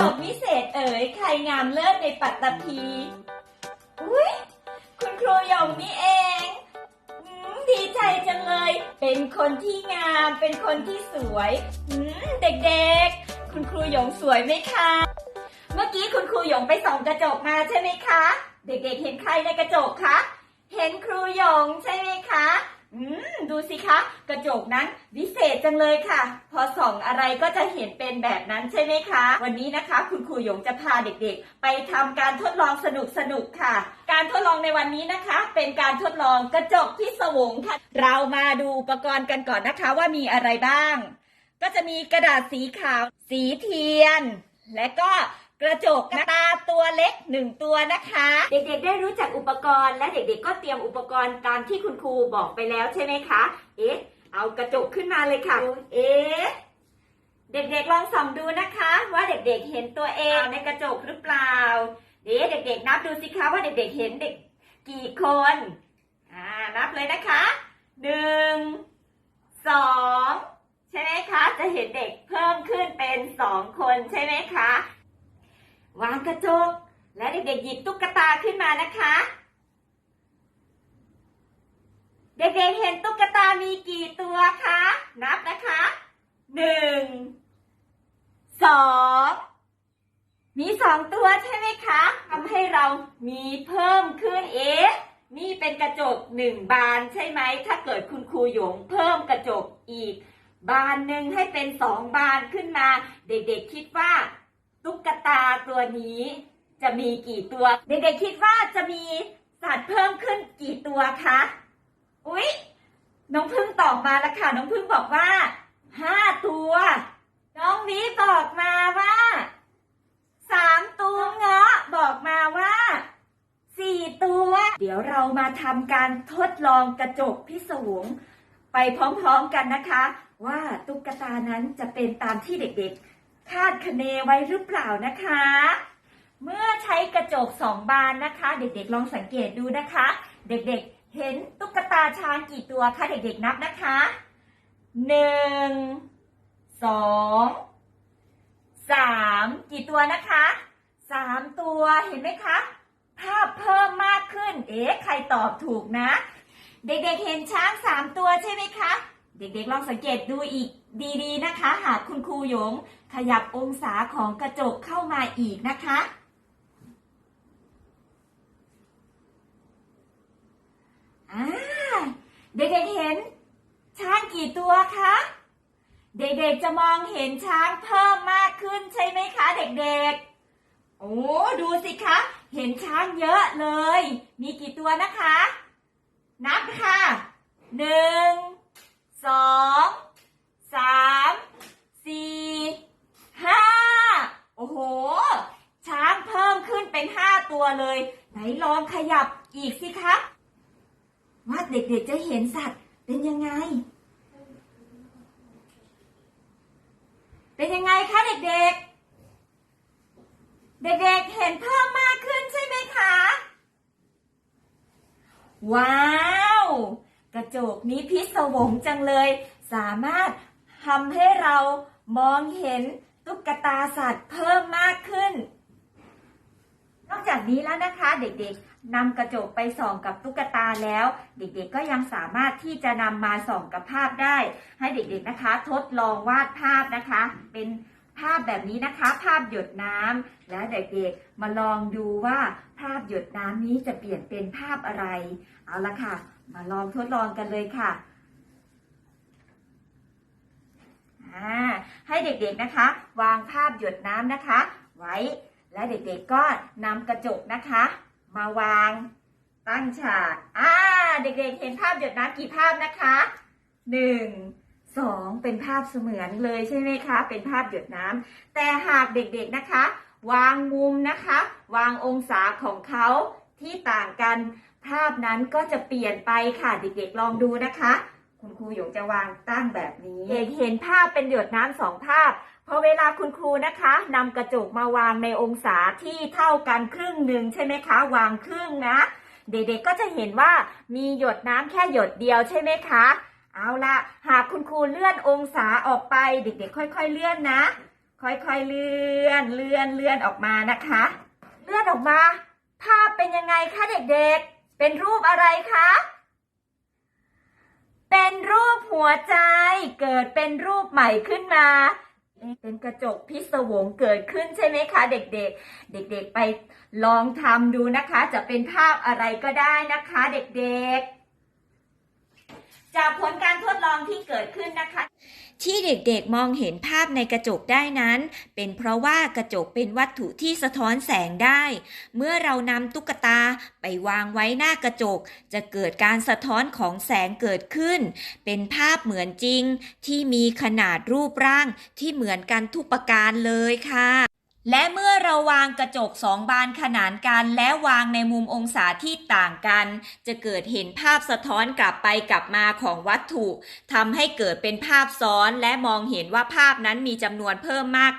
ตบวิเศษเอ๋ยใครงามเลิศในปัตตภีอุ้ยคุณครูหยงนี่เองอืมดีใจจังเลย เป็นคนที่งาม เป็นคนที่สวยอืมเด็กๆ คุณครูหยงสวยไหมคะ เมื่อกี้คุณครูหยงไปส่องกระจกมาใช่ไหมคะ เด็กๆ เห็นใครในกระจกคะ เห็นครูหยงใช่ไหมคะ อืมดูสิคะ กระจกนั้นวิเศษจังเลยค่ะ พอส่องอะไรก็จะเห็นเป็นแบบนั้นใช่ไหมคะ วันนี้นะคะ คุณครูหยงจะพาเด็กๆ ไปทำการทดลองสนุกๆค่ะ การทดลองในวันนี้นะคะ เป็นการทดลองกระจกพิศวงค่ะ เรามาดูอุปกรณ์กันก่อนนะคะว่ามีอะไรบ้าง ก็จะมีกระดาษสีขาว สีเทียน และก็ กระจกตาตัวเล็กหนึ่งตัวนะคะ เด็กๆ ได้รู้จักอุปกรณ์และเด็กๆ ก็เตรียมอุปกรณ์ตามที่คุณครูบอกไปแล้วใช่ไหมคะ เอ๊ะ เอากระจกขึ้นมาเลยค่ะ เอ๊ะ เด็กๆ ลองส่องดูนะคะ ว่าเด็กๆ เห็นตัวเองในกระจกหรือเปล่า เดี๋ยวเด็กๆ นับดูสิคะว่าเด็กๆ เห็นเด็กกี่คน อ่า นับเลยนะคะหนึ่งสองใช่ไหมคะ จะเห็นเด็กเพิ่มขึ้นเป็นสองคนใช่ไหมคะ วางกระจก และเด็กๆหยิบตุ๊กตาขึ้นมานะคะ เด็กๆเห็นตุ๊กตามีกี่ตัวคะ นับนะคะหนึ่งสองมีสองตัวใช่ไหมคะทำให้เรามีเพิ่มขึ้นเอ๊ะนี่เป็นกระจกหนึ่งบานใช่ไหม ถ้าเกิดคุณครูหยงเพิ่มกระจกอีก บานหนึ่งให้เป็นสองบานขึ้นมา เด็กๆคิดว่า ตุ๊กตาตัวนี้จะมีกี่ตัว เด็กๆคิดว่าจะมีสัตว์เพิ่มขึ้นกี่ตัวคะ อุ๊ย น้องพึ่งตอบมาแล้วค่ะ น้องพึ่งบอกว่าห้าตัว น้องวิบอกมาว่าสามตัวเงาะบอกมาว่าสี่ตัว เดี๋ยวเรามาทำการทดลองกระจกพิศวงไปพร้อมๆกันนะคะ ว่าตุ๊กตานั้นจะเป็นตามที่เด็กๆ คาดคะเนไว้หรือเปล่านะคะ เมื่อใช้กระจกสองบานนะคะ เด็กๆลองสังเกตดูนะคะ เด็กๆเห็นตุ๊กตาช้างกี่ตัวคะเด็กๆนับนะคะหนึ่งสองสามกี่ตัวนะคะสามตัวเห็นไหมคะ ภาพเพิ่มมากขึ้น เอ๊ะใครตอบถูกนะ เด็กๆเห็นช้างสามตัวใช่ไหมคะ เด็กๆลองสังเกตดูอีกดีๆนะคะ หากคุณครูหยงขยับองศาของกระจกเข้ามาอีกนะคะ เด็กๆเห็นช้างกี่ตัวคะ เด็กๆจะมองเห็นช้างเพิ่มมากขึ้นใช่ไหมคะ เด็กๆ โอ้ดูสิคะ เห็นช้างเยอะเลย มีกี่ตัวนะคะ นับค่ะหนึ่ง สอง สาม สี่ ห้า โอ้โห ช้างเพิ่มขึ้นเป็นห้าตัว เลย ไหนลองขยับอีกสิคะว่าเด็กๆจะเห็นสัตว์เป็นยังไง เป็นยังไงคะเด็กๆ เด็กๆเห็นเพิ่มมากขึ้นใช่ไหมคะ ว้าว กระจกนี้พิศวงจังเลย สามารถทำให้เรามองเห็นตุ๊กตาสัตว์เพิ่มมากขึ้น นอกจากนี้แล้วนะคะเด็กๆนำกระจกไปส่องกับตุ๊กตาแล้ว เด็กๆก็ยังสามารถที่จะนำมาส่องกับภาพได้ ให้เด็กๆนะคะ ทดลองวาดภาพนะคะ เป็นภาพแบบนี้นะคะ ภาพหยดน้ำแล้วเด็กๆมาลองดูว่าภาพหยดน้ำนี้จะเปลี่ยนเป็นภาพอะไร เอาละค่ะ มาลองทดลองกันเลยค่ะให้เด็กๆนะคะ วางภาพหยดน้ำนะคะ ไว้ และเด็กๆก็นำกระจกนะคะ มาวางตั้งฉากอ่าเด็กๆเห็นภาพหยดน้ำกี่ภาพนะคะหนึ่งสองเป็นภาพเสมือนเลยใช่ไหมคะ เป็นภาพหยดน้ำแต่หากเด็กๆนะคะ วางมุมนะคะ วางองศาของเขาที่ต่างกัน ภาพนั้นก็จะเปลี่ยนไปค่ะเด็กๆลองดูนะคะ คุณครูหยงจะวางตั้งแบบนี้เด็กเห็นภาพเป็นหยดน้ำสองภาพพอเวลาคุณครูนะคะนำกระจกมาวางในองศาที่เท่ากันครึ่งหนึ่งใช่ไหมคะ วางครึ่งนะ เด็กๆก็จะเห็นว่ามีหยดน้ำแค่หยดเดียวใช่ไหมคะ เอาละหากคุณครูเลื่อนองศาออกไป เด็กๆ ค่อย ๆ เลื่อนนะ ค่อยๆเลื่อนเลื่อนเลื่อนออกมานะคะ เลื่อนออกมา ภาพเป็นยังไงคะเด็กๆ เป็นรูปอะไรคะ หัวใจเกิดเป็นรูปใหม่ขึ้นมา เป็นกระจกพิศวงเกิดขึ้นใช่ไหมคะ เด็กๆ เด็กๆไปลองทำดูนะคะ จะเป็นภาพอะไรก็ได้นะคะ เด็กๆ จากผลการทดลองที่เกิดขึ้น ที่เด็กๆมองเห็นภาพในกระจกได้นั้น เป็นเพราะว่ากระจกเป็นวัตถุที่สะท้อนแสงได้ เมื่อเรานำตุ๊กตาไปวางไว้หน้ากระจก จะเกิดการสะท้อนของแสงเกิดขึ้น เป็นภาพเหมือนจริงที่มีขนาดรูปร่างที่เหมือนกันทุกประการเลยค่ะ และเมื่อเราวางกระจกสองบานขนานกัน และวางในมุมองศาที่ต่างกัน จะเกิดเห็นภาพสะท้อนกลับไปกลับมาของวัตถุทำให้เกิดเป็นภาพซ้อนและมองเห็นว่าภาพนั้นมีจำนวนเพิ่มมาก